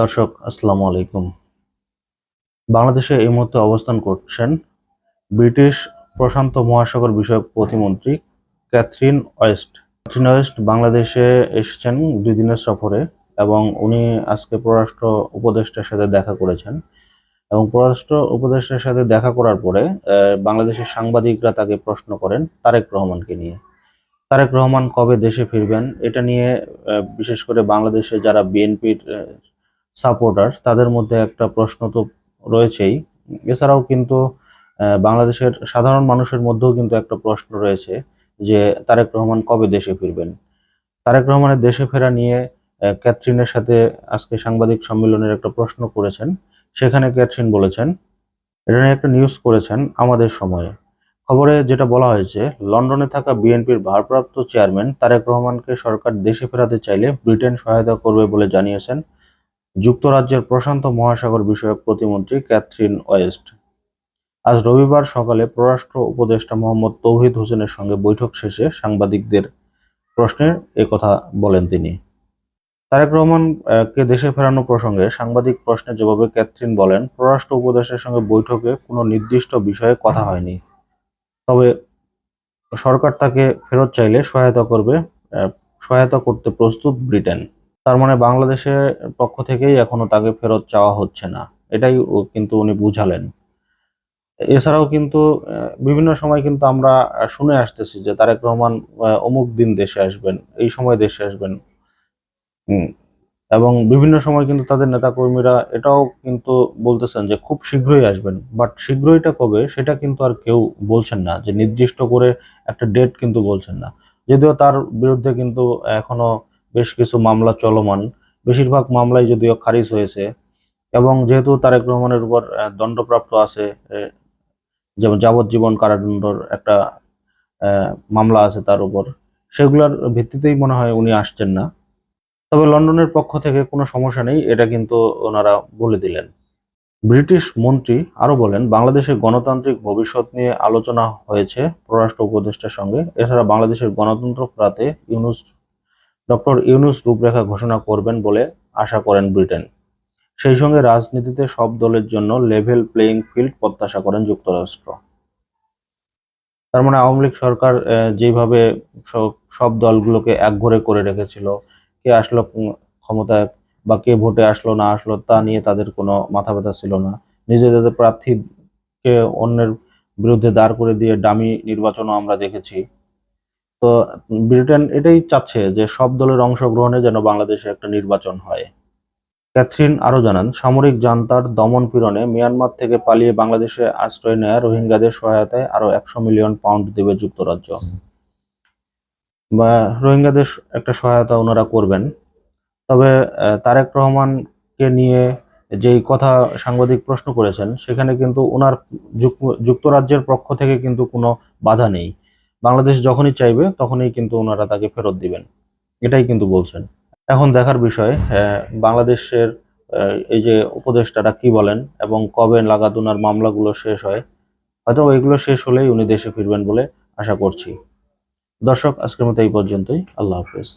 দর্শক, আসসালামু আলাইকুম। বাংলাদেশে এই মুহূর্তে অবস্থান করছেন ব্রিটিশ প্রশান্ত মহাসাগর বিষয়ক প্রতিমন্ত্রী ক্যাথরিন ওয়েস্ট। ক্যাথরিন ওয়েস্ট বাংলাদেশে এসেছেন দুই দিনের সফরে এবং উনি আজকে পররাষ্ট্র উপদেষ্টার সাথে দেখা করেছেন এবং পররাষ্ট্র উপদেষ্টার সাথে দেখা করার পরে বাংলাদেশের সাংবাদিকরা তাকে প্রশ্ন করেন তারেক রহমানকে নিয়ে। তারেক রহমান কবে দেশে ফিরবেন এটা নিয়ে বিশেষ করে বাংলাদেশে যারা বিএনপির সাপোর্টার তাদের মধ্যে একটা প্রশ্ন তো রয়েছেই। এছাড়াও কিন্তু বাংলাদেশের সাধারণ মানুষের মধ্যেও কিন্তু একটা প্রশ্ন রয়েছে যে, তারেক রহমান কবে দেশে ফিরবেন? তারেক রহমানের দেশে ফেরা নিয়ে ক্যাথরিনের সাথে আজকে সাংবাদিক সম্মেলনের একটা প্রশ্ন করেছেন। সেখানে ক্যাথরিন বলেছেন, এটা নিয়ে একটা নিউজ করেছেন আমাদের সময়ে। খবরে যেটা বলা হয়েছে, লন্ডনে থাকা বিএনপির ভারপ্রাপ্ত চেয়ারম্যান তারেক রহমানকে সরকার দেশে ফেরাতে চাইলে ব্রিটেন সহায়তা করবে বলে জানিয়েছেন যুক্তরাজ্যের প্রশান্ত মহাসাগর বিষয়ক প্রতিমন্ত্রী ক্যাথরিন ওয়েস্ট। আজ রবিবার সকালে পররাষ্ট্র উপদেষ্টা মোহাম্মদ তৌহিদ হোসেনের সঙ্গে বৈঠক শেষে সাংবাদিকদের প্রশ্নের কথা বলেন তিনি। তারেক রহমান আহ, কে দেশে ফেরানো প্রসঙ্গে সাংবাদিক প্রশ্নের জবাবে ক্যাথরিন বলেন পররাষ্ট্র উপদেষ্টার সঙ্গে বৈঠকে কোনো নির্দিষ্ট বিষয়ে কথা হয়নি। তবে সরকার তাকে ফেরত চাইলে সহায়তা করবে সহায়তা করতে প্রস্তুত ব্রিটেন। তার মানে বাংলাদেশের পক্ষ থেকেই এখনও তাকে ফেরত চাওয়া হচ্ছে না। এটাই কিন্তু উনি বুঝালেন। এছাড়াও কিন্তু বিভিন্ন সময় কিন্তু আমরা শুনে আসতেছি যে তারেক রহমান অমুক দিন দেশে আসবেন, এই সময় দেশে আসবেন। এবং বিভিন্ন সময় কিন্তু তাদের নেতাকর্মীরা এটাও কিন্তু বলতেছেন যে খুব শীঘ্রই আসবেন। বাট শীঘ্রইটা কবে, সেটা কিন্তু আর কেউ বলছেন না। যে নির্দিষ্ট করে একটা ডেট কিন্তু বলছেন না। যদিও তার বিরুদ্ধে কিন্তু এখনও বেশ কিছু মামলা চলমান। বেশিরভাগ মামলাই যদিও খারিজ হয়েছে এবং যেহেতু তারেক রহমানের উপর দণ্ডপ্রাপ্ত আছে যেমন যাবজ্জীবন কারাদণ্ডর একটা মামলা আছে তার উপর, সেগুলোর ভিত্তিতেই মনে হয় উনি আসছেন না। তবে লন্ডনের পক্ষ থেকে কোনো সমস্যা নেই, এটা কিন্তু ওনারা বলে দিলেন। ব্রিটিশ মন্ত্রী আরও বলেন বাংলাদেশের গণতান্ত্রিক ভবিষ্যৎ নিয়ে আলোচনা হয়েছে পররাষ্ট্র উপদেষ্টার সঙ্গে। এছাড়া বাংলাদেশের গণতন্ত্র ফেরাতে ইউনুস ডক্টর ইউনুস রূপরেখা ঘোষণা করবেন বলে আশা করেন ব্রিটেন। সেই সঙ্গে রাজনীতিতে সব দলের জন্য লেভেল প্লেইং ফিল্ড প্রত্যাশা করেন যুক্তরাষ্ট্র। তার মানে আওয়ামী লীগ সরকার যেভাবে সব- সব দলগুলোকে একঘরে করে রেখেছিল, কে আসলো ক্ষমতায় বা কে ভোটে আসলো, না আসলো, তা নিয়ে তাদের কোনো মাথা ব্যথা ছিল না। নিজেদের প্রার্থীকে অন্যের বিরুদ্ধে দাঁড় করে দিয়ে ডামি নির্বাচনও আমরা দেখেছি। তো ব্রিটেন এটাই চাচ্ছে যে সব দলের অংশগ্রহণে যেন বাংলাদেশে একটা নির্বাচন হয়। ক্যাথরিন আরও জানান, সামরিক জান্তার দমন পীড়নে মিয়ানমার থেকে পালিয়ে বাংলাদেশে আশ্রয় নেয়া রোহিঙ্গাদের সহায়তায় আরও একশো মিলিয়ন পাউন্ড দেবে যুক্তরাজ্য। বা রোহিঙ্গাদের একটা সহায়তা ওনারা করবেন। তবে তারেক রহমানকে নিয়ে যেই কথা সাংবাদিক প্রশ্ন করেছেন, সেখানে কিন্তু ওনার যুক- যুক্তরাজ্যের পক্ষ থেকে কিন্তু কোনো বাধা নেই। বাংলাদেশ যখনই চাইবে তখনই কিন্তু ওনারা তাকে ফেরত দিবেন। এটাই কিন্তু বলছেন। এখন দেখার বিষয় আহ, বাংলাদেশের এই যে উপদেষ্টারা কি বলেন এবং কবে লাগাত ওনার মামলাগুলো শেষ হয় হয়তো এগুলো শেষ হলেই উনি দেশে ফিরবেন বলে আশা করছি। দর্শক আজকের মতো এই পর্যন্তই। আল্লাহ হাফেজ।